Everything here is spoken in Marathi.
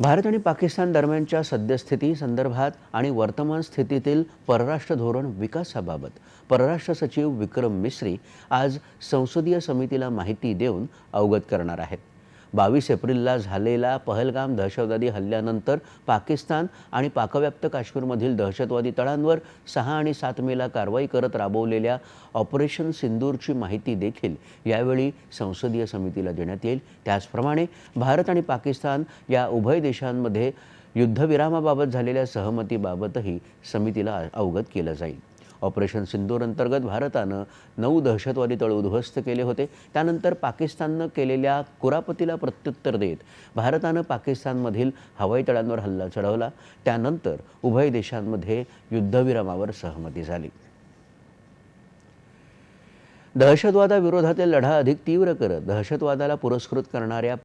भारत आणि पाकिस्तान दरम्यानच्या सद्यस्थिती संदर्भात आणि वर्तमान स्थितीतील परराष्ट्र धोरण विकासाबाबत. परराष्ट्र सचिव विक्रम मिस्री आज संसदीय समितीला माहिती देऊन अवगत करणार आहेत. बावीस एप्रिलला झालेला पहलगाम दहशतवादी हल्ल्यानंतर पाकिस्तान आणि पाकव्याप्त काश्मीरमधील दहशतवादी तळांवर सहा आणि सात मेला कारवाई करत राबवलेल्या ऑपरेशन सिंदूरची माहिती देखील यावेळी संसदीय समितीला देण्यात येईल. त्याचप्रमाणे भारत आणि पाकिस्तान या उभय देशांमध्ये युद्धविरामाबाबत झालेल्या सहमतीबाबतही समितीला अवगत केलं जाईल. ऑपरेशन सिंदूर अंतर्गत भारतानं नऊ दहशतवादी तळ उद्ध्वस्त केले होते. त्यानंतर पाकिस्ताननं केलेल्या कुरापतीला प्रत्युत्तर देत भारतानं पाकिस्तानमधील हवाई तळांवर हल्ला चढवला. त्यानंतर उभय देशांमध्ये युद्धविरामावर सहमती झाली. दहशतवादाविरोधातील लढा अधिक तीव्र करत दहशतवादाला पुरस्कृत करणाऱ्या